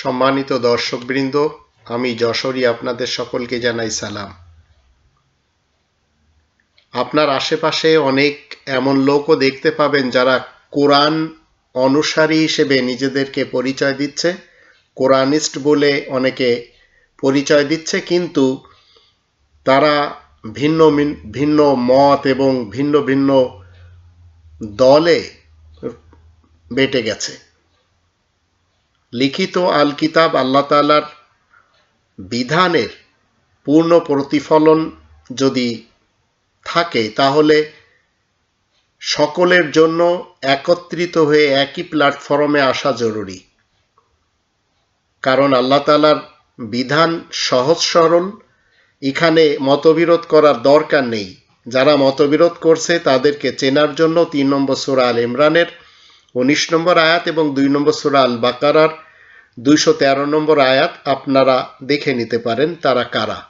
সম্মানিত দর্শকবৃন্দ, আমি যশোরী আপনাদের সকলকে জানাই সালাম। আপনার আশেপাশে অনেক এমন লোকও দেখতে পাবেন যারা কোরআন অনুসারী হিসেবে নিজেদেরকে পরিচয় দিচ্ছে। কোরআনিস্ট বলে অনেকে পরিচয় দিচ্ছে, কিন্তু তারা ভিন্ন ভিন্ন মত এবং ভিন্ন ভিন্ন দলে বেটে গেছে। লিখিত আল কিতাব আল্লাহ তালার বিধানের পূর্ণ প্রতিফলন যদি থাকে, তাহলে সকলের জন্য একত্রিত হয়ে একই প্ল্যাটফর্মে আসা জরুরি। কারণ আল্লাহ তালার বিধান সহজ সরল, এখানে মতবিরোধ করার দরকার নেই। যারা মতবিরোধ করছে, তাদেরকে চেনার জন্য তিন নম্বর সুরা আল ইমরানের উনিশ নম্বর আয়াত এবং দুই নম্বর সুরা আল বাকারার দুইশো তেরো নম্বর আয়াত আপনারা দেখে নিতে পারেন তারা কারা।